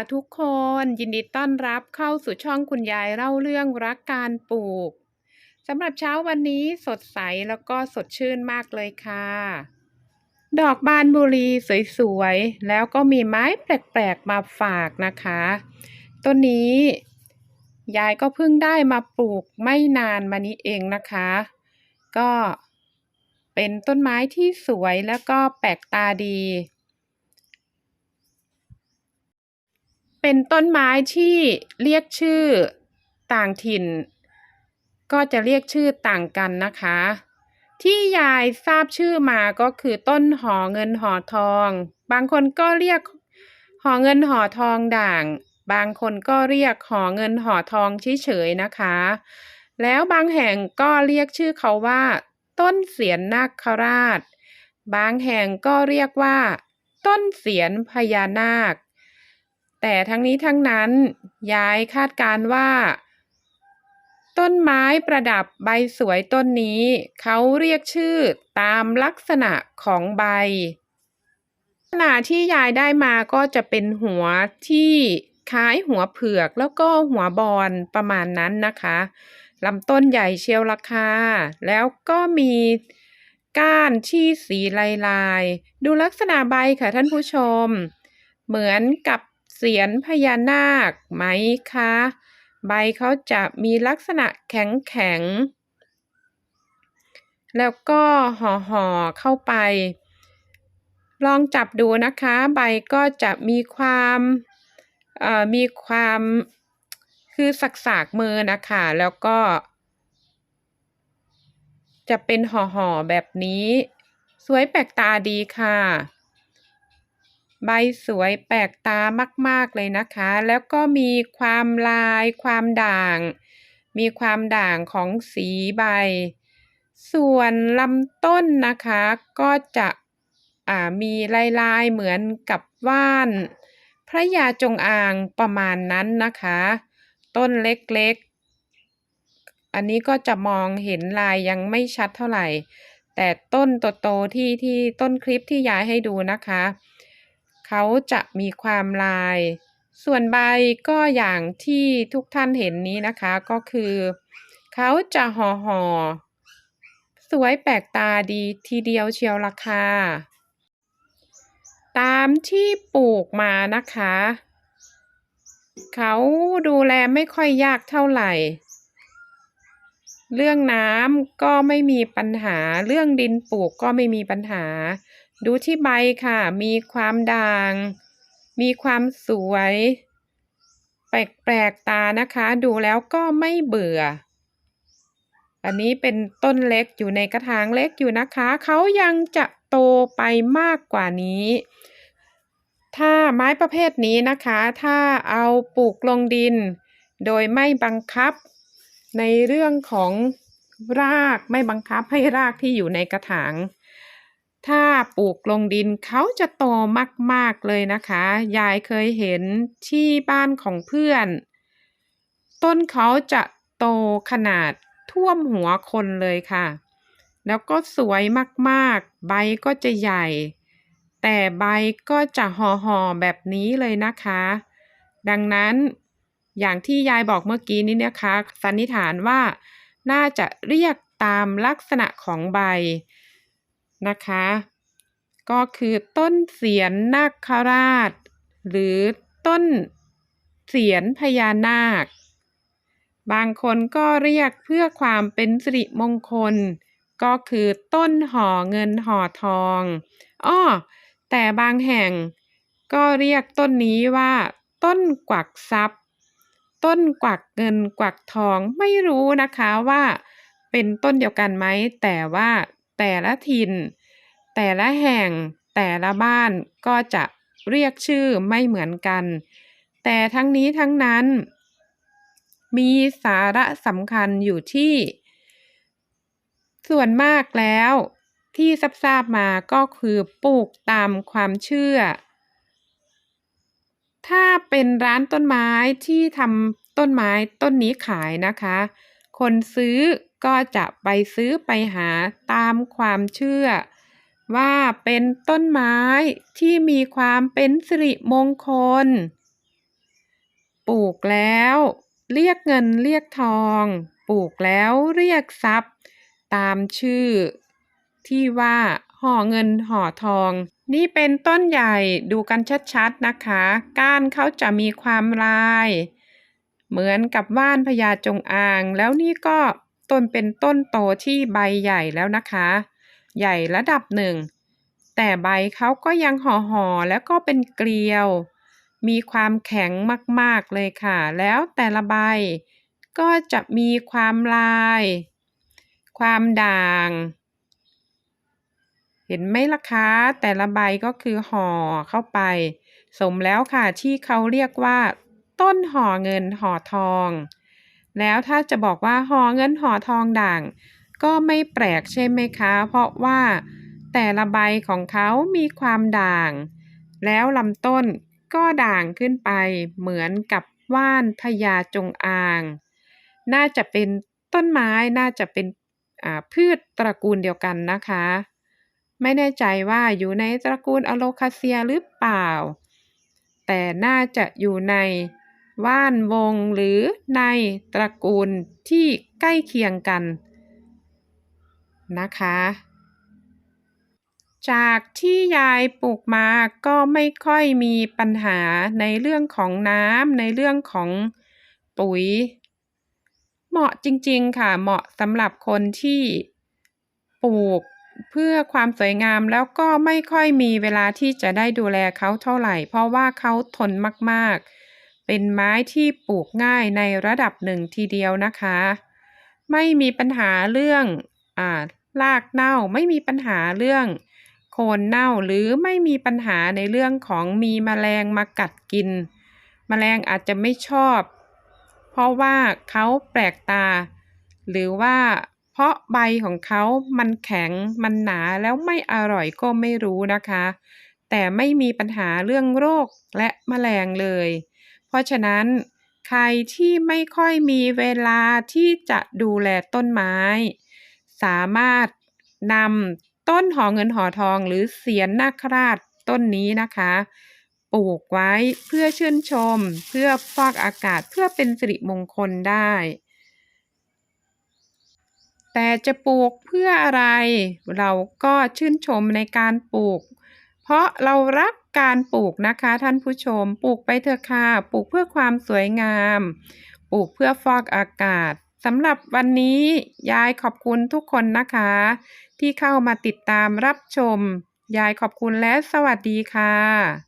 ค่ะทุกคนยินดีต้อนรับเข้าสู่ช่องคุณยายเล่าเรื่องรักการปลูกสำหรับเช้าวันนี้สดใสแล้วก็สดชื่นมากเลยค่ะ ดอกบานบุรีสวยๆ แล้วก็มีไม้แปลกๆมาฝากนะคะต้นนี้ยายก็เพิ่งได้มาปลูกไม่นานมานี้เองนะคะ ก็เป็นต้นไม้ที่สวยแล้วก็แปลกตาดี เป็นต้นไม้ที่เรียกชื่อต่างถิ่น ก็จะเรียกชื่อต่างกันนะคะ ที่ยายทราบชื่อมาก็คือต้นหอเงินหอทอง บางคนก็เรียกหอเงินหอทองด่าง บางคนก็เรียกหอเงินหอทองเฉยๆนะคะ แล้วบางแห่งก็เรียกชื่อเขาว่า ต้นเสียนนาคราช บางแห่งก็เรียกว่า ต้นเสียนพญานาค แต่ทั้งนี้ทั้งนั้นยายคาดการว่า ต้นไม้ประดับใบสวยต้นนี้ เขาเรียกชื่อตามลักษณะของใบ ลักษณะที่ยายได้มาก็จะเป็นหัวที่คล้ายหัวเผือกแล้วก็หัวบอลประมาณนั้นนะคะลำต้นใหญ่เชียวราคา แล้วก็มีก้านที่สีลายลายๆดูลักษณะใบค่ะท่านผู้ชม เหมือนกับ เสียนพญานาคไหมคะ ใบเขาจะมีลักษณะแข็งแข็ง แล้วก็ห่อห่อเข้าไป ลองจับดูนะคะ ใบก็จะมีความมีความคือสักสากมือนะคะ แล้วก็ จะเป็นห่อห่อแบบนี้ สวยแปลกตาดีค่ะ ใบสวยแปลกตามาก ๆ เลยนะคะ แล้วก็มีความลายความด่าง มีความด่างของสีใบ ส่วนลำต้นนะคะก็จะอ่ามีลายลายเหมือนกับว่าน พระยาจงอางประมาณนั้นนะคะ ต้นเล็กๆ อันนี้ก็จะมองเห็นลายยังไม่ชัดเท่าไหร่ แต่ต้นโตๆที่ที่ต้นคลิปที่ย้ายให้ดูนะคะ เขาจะมีความลาย ส่วนใบก็อย่างที่ทุกท่านเห็นนี้นะคะก็คือ เขาจะห่อห่อสวยแปลกตาดีทีเดียวเชียวราคา ตามที่ปลูกมานะคะ เขาดูแลไม่ค่อยยากเท่าไหร่ เรื่องน้ำก็ไม่มีปัญหา เรื่องดินปลูกก็ไม่มีปัญหา ดูที่ใบค่ะ มีความด่าง มีความสวย แปลกๆตานะคะ ดูแล้วก็ไม่เบื่อ อันนี้เป็นต้นเล็กอยู่ในกระถางเล็กอยู่นะคะ เขายังจะโตไปมากกว่านี้ ถ้าไม้ประเภทนี้นะคะ ถ้าเอาปลูกลงดิน โดยไม่บังคับ ในเรื่องของรากไม่บังคับให้รากที่อยู่ในกระถาง ถ้าปลูกลงดินเขาจะโตมาก ๆ เลยนะคะ ยายเคยเห็นที่บ้านของเพื่อน ต้นเขาจะโตขนาดท่วมหัวคนเลยค่ะ แล้วก็สวยมากๆ ใบก็จะใหญ่ แต่ใบก็จะห่อๆแบบนี้เลยนะคะ ดังนั้นอย่างที่ยายบอกเมื่อกี้นี้นะคะ สันนิษฐานว่าน่าจะเรียกตามลักษณะของใบ นะคะ ก็คือต้นเสียนนาคราช หรือต้นเสียนพญานาค บางคนก็เรียกเพื่อความเป็นสิริมงคล ก็คือต้นห่อเงินห่อทองอ้อแต่บางแห่งก็เรียกต้นนี้ว่า ต้นกวักทรัพย์ ต้นกวักเงินกวักทองไม่รู้นะคะว่าเป็นต้นเดียวกันไหม แต่ว่า แต่ละถิ่น แต่ละแห่ง แต่ละบ้านก็จะเรียกชื่อไม่เหมือนกัน แต่ทั้งนี้ทั้งนั้น มีสาระสำคัญอยู่ที่ ส่วนมากแล้วที่ทราบมาก็คือปลูกตามความเชื่อ ถ้าเป็นร้านต้นไม้ที่ทำต้นไม้ต้นนี้ขายนะคะ คนซื้อก็จะไปซื้อไปหาตามความเชื่อ ว่าเป็นต้นไม้ที่มีความเป็นสิริมงคล ปลูกแล้ว เรียกเงินเรียกทอง ปลูกแล้วเรียกทรัพย์ ตามชื่อ ที่ว่าห่อเงินห่อทอง นี่เป็นต้นใหญ่ดูกันชัดๆนะคะ ก้านเขาจะมีความลาย เหมือนกับว่านพญาจงอาง แล้วนี่ก็ต้นเป็นต้นโตที่ใบใหญ่แล้วนะคะ ใหญ่ระดับหนึ่ง แต่ใบเขาก็ยังห่อๆแล้วก็เป็นเกลียว มีความแข็งมากๆเลยค่ะ แล้วแต่ละใบก็จะมีความลาย ความด่าง เห็นไหมล่ะคะ แต่ละใบก็คือห่อเข้าไป สมแล้วค่ะที่เขาเรียกว่า ต้นห่อเงินห่อทอง แล้วถ้าจะบอกว่าห่อเงินห่อทองด่าง ก็ไม่แปลกใช่ไหมคะ เพราะว่า แต่ละใบของเขามีความด่าง แล้วลำต้นก็ด่างขึ้นไปเหมือนกับว่านพญาจงอาง น่าจะเป็นต้นไม้น่าจะเป็นพืชตระกูลเดียวกันนะคะ ไม่แน่ใจว่าอยู่ในตระกูลอะโลคาเซียหรือเปล่า แต่น่าจะอยู่ใน ว่านวงหรือในตระกูลที่ใกล้เคียงกันนะคะ จากที่ยายปลูกมาก็ไม่ค่อยมีปัญหาในเรื่องของน้ำในเรื่องของปุ๋ย เหมาะจริงๆค่ะ เหมาะสำหรับคนที่ปลูกเพื่อความสวยงามแล้วก็ไม่ค่อยมีเวลาที่จะได้ดูแลเขาเท่าไหร่ เพราะว่าเขาทนมากๆ เป็นไม้ที่ปลูกง่ายในระดับหนึ่งทีเดียวนะคะ ไม่มีปัญหาเรื่องอ่ารากเน่าไม่มีปัญหาเรื่องโคนเน่าหรือไม่มีปัญหาในเรื่องของมีแมลงมากัดกินแมลงอาจจะไม่ชอบ เพราะว่าเขาแปลกตา หรือว่าเพราะใบของเขามันแข็งมันหนาแล้วไม่อร่อยก็ไม่รู้นะคะ แต่ไม่มีปัญหาเรื่องโรคและแมลงเลย เพราะฉะนั้นใครที่ไม่ค่อยมีเวลาที่จะดูแลต้นไม้ สามารถนำต้นหอเงินหอทองหรือเสียนนาคราชต้นนี้นะคะ ปลูกไว้เพื่อชื่นชม เพื่อฟอกอากาศเพื่อเป็นสิริมงคลได้ แต่จะปลูกเพื่ออะไร เราก็ชื่นชมในการปลูก เพราะเรารัก การปลูกนะคะท่านผู้ชม ปลูกไปเถอะค่ะ ปลูกเพื่อความสวยงาม ปลูกเพื่อฟอกอากาศสำหรับวันนี้ยายขอบคุณทุกคนนะคะ ที่เข้ามาติดตามรับชม ยายขอบคุณและสวัสดีค่ะ